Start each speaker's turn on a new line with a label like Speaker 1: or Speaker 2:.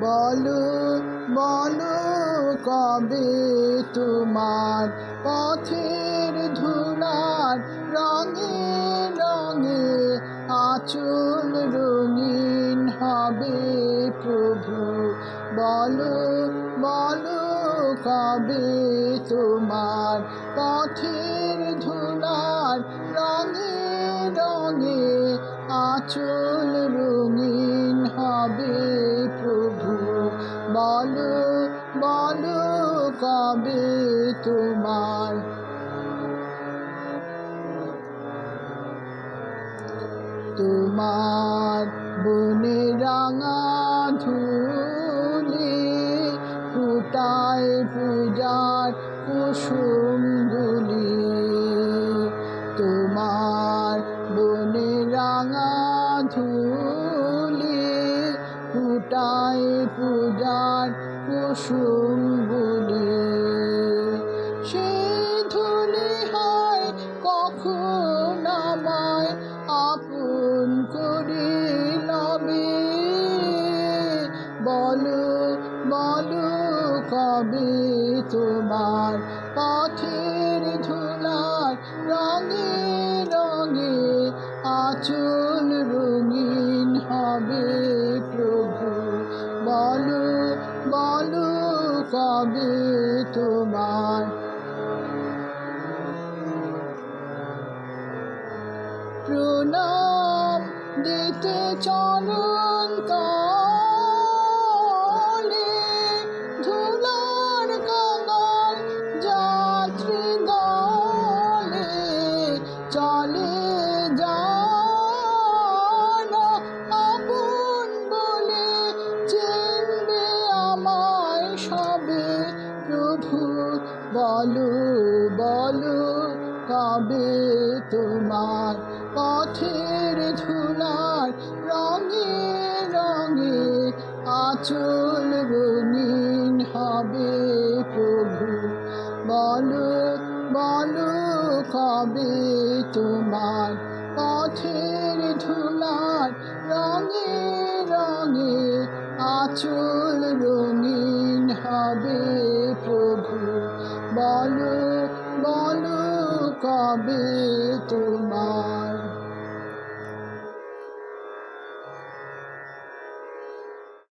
Speaker 1: বলো বলো কবে তোমার পথের ধুলার রঙে রঙে আচল রঙিন হবে প্রভু। বলো বলো কবে তোমার পথের ধুলার রঙে রঙে আচল বলো বলো কবে তোমার। তোমার বনে রাঙা ধুলে ফুটায় পূজার কুসুম কুসুমগুলি তোমার বনে রাঙা ধুলে ফুটায় পূজার কুসুমগুলি সে ধুলি হয় কখন আমায় আপন করে লবে বলো বলো কবে তোমার পথের ধুলার কবে তোমার প্রণাম দিতে চরণ তলে ধুলার কাঙাল যাত্রী দলে চলে বলো বলো, কবে তোমার পথের ধুলার রঙে রঙে আচল রঙিন হবে প্রভু। বলো বলো, কবে তোমার পথের ধুলার রঙে রঙে আচল বলো বলো কবে তোমার